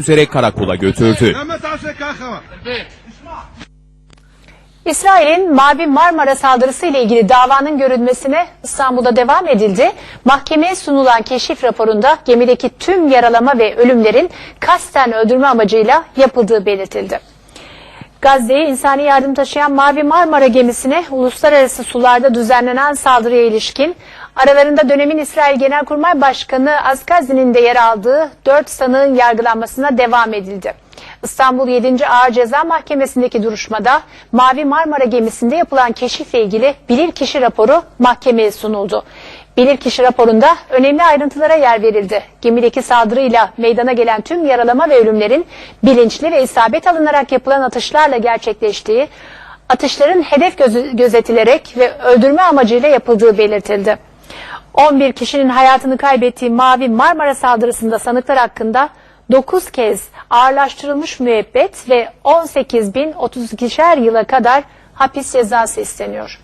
üzere karakola götürdü. İsrail'in Mavi Marmara saldırısı ile ilgili davanın görülmesine İstanbul'da devam edildi. Mahkemeye sunulan keşif raporunda gemideki tüm yaralama ve ölümlerin kasten öldürme amacıyla yapıldığı belirtildi. Gazze'ye insani yardım taşıyan Mavi Marmara gemisine uluslararası sularda düzenlenen saldırıya ilişkin aralarında dönemin İsrail Genelkurmay Başkanı Azkazi'nin de yer aldığı 4 sanığın yargılanmasına devam edildi. İstanbul 7. Ağır Ceza Mahkemesi'ndeki duruşmada Mavi Marmara gemisinde yapılan keşifle ilgili bilirkişi raporu mahkemeye sunuldu. Bilirkişi raporunda önemli ayrıntılara yer verildi. Gemideki saldırıyla meydana gelen tüm yaralama ve ölümlerin bilinçli ve isabet alınarak yapılan atışlarla gerçekleştiği, atışların hedef gözetilerek ve öldürme amacıyla yapıldığı belirtildi. 11 kişinin hayatını kaybettiği Mavi Marmara saldırısında sanıklar hakkında 9 kez ağırlaştırılmış müebbet ve 18.032'şer yıla kadar hapis cezası isteniyor.